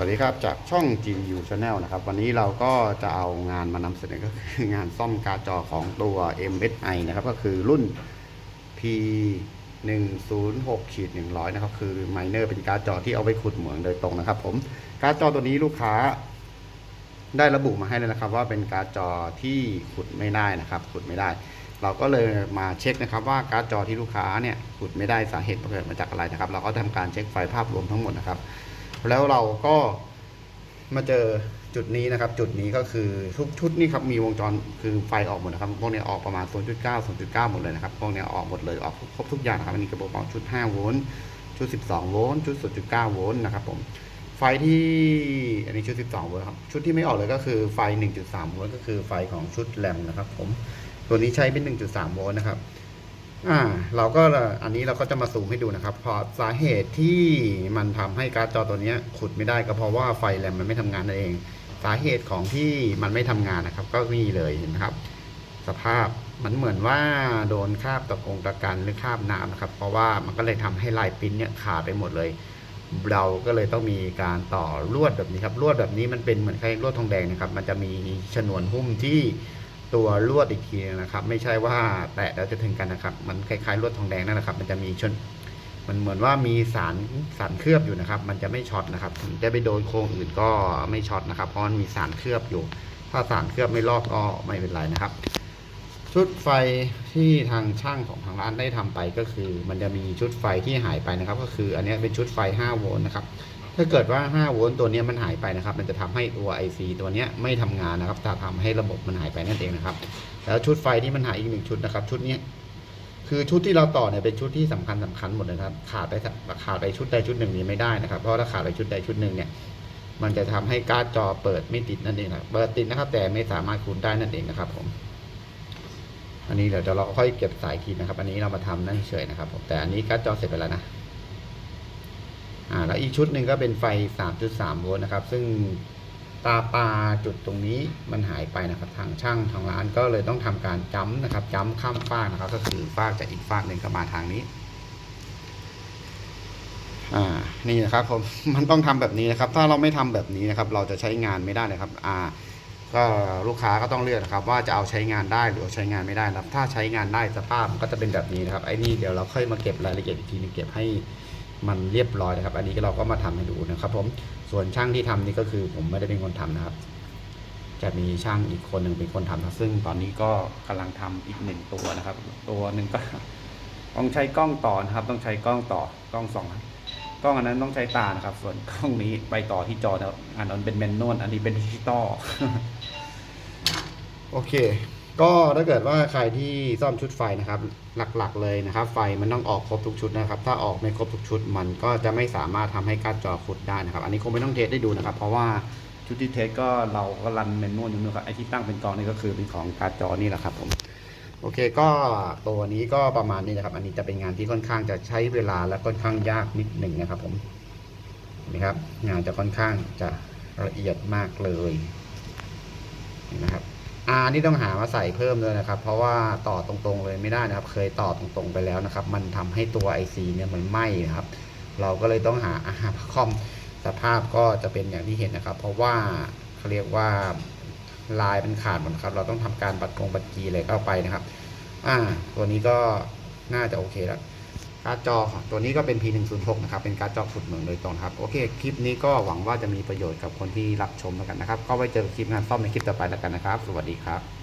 วัสดีครับจากช่อง GU Channel นะครับ วันนี้เราก็จะเอางานมานำเสนอก็คืองานซ่อมการ์ดจอของตัว MSI นะครับ ก็คือรุ่น P 1 0 6ขีด100 นะครับ คือไมเนอร์เป็นการ์ดจอที่เอาไปขุดเหมืองโดยตรงนะครับ ผมการ์ดจอตัวนี้ลูกค้า ได้ระบุมาให้เลยนะครับ ว่าเป็นการ์ดจอที่ขุดไม่ได้นะครับ ขุดไม่ได้ เราก็เลยมาเช็คนะครับ ว่าการ์ดจอที่ลูกค้าเนี่ยขุดไม่ได้สาเหตุเกิดมาจากอะไรนะครับ เราก็ทำการเช็คไฟล์ภาพรวมทั้งหมดนะครับ แล้วเราก็มาเจอจุดนี้นะครับ จุดนี้ก็คือทุกชุดนี่ครับมีวงจรคือไฟออกหมดนะครับพวกนี้ออกประมาณ 0.9 0.9 หมดเลยนะครับพวกนี้ออกหมดเลยออกครบทุกอย่างนะครับอันนี้กระบอกชุด 5 โวลต์ชุด 12 โวลต์ชุด 0.9 โวลต์นะครับผมไฟที่อันนี้ชุด 12 โวลต์ครับชุดที่ไม่ออกเลยก็คือไฟ 1.3 โวลต์ก็คือไฟของชุดแรมนะครับผมตัวนี้ใช้เป็น 1.3 โวลต์นะครับ อ่าเราก็อันนี้เราก็จะมาซูมให้ดูนะครับเพราะสาเหตุที่มันทำให้การ์ดจอตัวนี้ขุดไม่ได้ก็เพราะว่าไฟแรมมันไม่ทำงานนั่นเอง สาเหตุของที่มันไม่ทำงานนะครับ ก็มีเลยเห็นไหมครับ สภาพมันเหมือนว่าโดนคราบตะกงตะกันหรือคราบน้ำนะครับ เพราะว่ามันก็เลยทำให้ลายปิ้นเนี่ยขาดไปหมดเลย เราก็เลยต้องมีการต่อลวดแบบนี้ครับลวดแบบนี้มันเป็นเหมือนคล้ายลวดทองแดงนะครับ มันจะมีชนวนหุ้มที่ ตัวลวดอีกทีนะครับ ไม่ใช่ว่าแตะแล้วจะถึงกันนะครับ มันคล้ายๆลวดทองแดงนั่นแหละครับ มันจะมีชนมันเหมือนว่ามีสารสารเคลือบอยู่นะครับ มันจะไม่ช็อตนะครับถึงจะไปโดนโครงอื่นก็ไม่ช็อตนะครับ เพราะมันมีสารเคลือบอยู่ ถ้าสารเคลือบไม่ลอกก็ไม่เป็นไรนะครับ ชุดไฟที่ทางช่างของทางร้านได้ทำไปก็คือ มันจะมีชุดไฟที่หายไปนะครับ ก็คืออันนี้เป็นชุดไฟ 5 โวลต์นะครับ ถ้าเกิดว่า5โวลต์ตัวนี้มันหายไปนะครับ มันจะทำให้ตัว IC ตัวนี้ไม่ทำงานนะครับจะทำให้ระบบมันหายไปนั่นเองนะครับ แล้วชุดไฟที่มันหายอีกหนึ่งชุดนะครับ ชุดนี้คือชุดที่เราต่อเนี่ยเป็นชุดที่สำคัญสำคัญหมดเลยนะครับ ขาดไปขาดไปชุดใดชุดหนึ่งนี้ไม่ได้นะครับ เพราะถ้าขาดไปชุดใดชุดหนึ่งเนี่ย มันจะทำให้การ์ดจอเปิดไม่ติดนั่นเองครับเปิดติดนะครับ แต่ไม่สามารถคูณได้นั่นเองนะครับ ผม อันนี้เดี๋ยวเราค่อยเก็บสายทีนะครับ อันนี้เรามาทำนั่นเฉยนะครับผมแต่อันนี้การ์ดจอเสร็จไปแล้วนะ อ่าแล้วอีกชุดหนึ่งก็เป็นไฟ 3.3 โวลต์นะครับ ซึ่งตาปลาจุดตรงนี้มันหายไปนะครับ ทางช่างทางร้านก็เลยต้องทำการจ้ำนะครับจ้ำข้ามฟากนะครับ ก็คือฟากจากอีกฟากหนึ่งเข้ามาทางนี้ อ่า นี่นะครับผมมันต้องทำแบบนี้นะครับ ถ้าเราไม่ทำแบบนี้นะครับ เราจะใช้งานไม่ได้เลยครับ อ่า ก็ลูกค้าก็ต้องเลือกนะครับ ว่าจะเอาใช้งานได้หรือใช้งานไม่ได้นะครับ ถ้าใช้งานได้สภาพมันก็จะเป็นแบบนี้นะครับไอ้นี่เดี๋ยวเราค่อยมาเก็บรายละเอียดอีกทีนึงเก็บให้ มันเรียบร้อยนะครับ อันนี้เราก็มาทำให้ดูนะครับ ผมส่วนช่างที่ทำนี่ก็คือผมไม่ได้เป็นคนทำนะครับ จะมีช่างอีกคนหนึ่งเป็นคนทำนะซึ่งตอนนี้ก็กำลังทำอีกหนึ่งตัวนะครับ ตัวหนึ่งก็ต้องใช้กล้องต่อนะครับ ต้องใช้กล้องต่อกล้องสองกล้องอันนั้นต้องใช้ตานะครับ ส่วนกล้องนี้ไปต่อที่จอนะครับอันนั้นเป็นแมนนวลอันนี้เป็นดิจิตอลโอเค ก็ถ้าเกิดว่าใครที่ซ่อมชุดไฟนะครับ หลักๆเลยนะครับ ไฟมันต้องออกครบทุกชุดนะครับ ถ้าออกไม่ครบทุกชุด มันก็จะไม่สามารถทำให้การ์ดจอขุดได้นะครับ อันนี้คงไม่ต้องเทสได้ดูนะครับ เพราะว่าชุดที่เทสก็เราก็รันแมนนวลอยู่นะครับไอที่ตั้งเป็นกองนี่ก็คือเป็นของการ์ดจอนี่แหละครับผมโอเคก็ตัวนี้ก็ประมาณนี้นะครับ อันนี้จะเป็นงานที่ค่อนข้างจะใช้เวลาและค่อนข้างยากนิดหนึ่งนะครับ ผมนี่ครับ งานจะค่อนข้างจะละเอียดมากเลยนะครับ อานี่ต้องหามาใส่เพิ่มเลยนะครับ เพราะว่าต่อตรงๆเลยไม่ได้นะครับ เคยต่อตรงๆไปแล้วนะครับ มันทำให้ตัว IC เนี่ยมันไหม้นะครับ เราก็เลยต้องหาอาหารคอมสภาพก็จะเป็นอย่างที่เห็นนะครับ เพราะว่าเขาเรียกว่าลายมันขาดหมดครับ เราต้องทำการบัดกงบัดกีอะไรเข้าไปนะครับ อ่า ตัวนี้ก็น่าจะโอเคแล้ว การ์ดจอตัวนี้ก็เป็น P106 นะครับ เป็นการ์ดจอขุดเหมืองโดยตรงครับ โอเค คลิปนี้ก็หวังว่าจะมีประโยชน์กับคนที่รับชมแล้วกันนะครับ ก็ไว้เจอคลิปงานซ่อมในคลิปต่อไปแล้วกันนะครับ สวัสดีครับ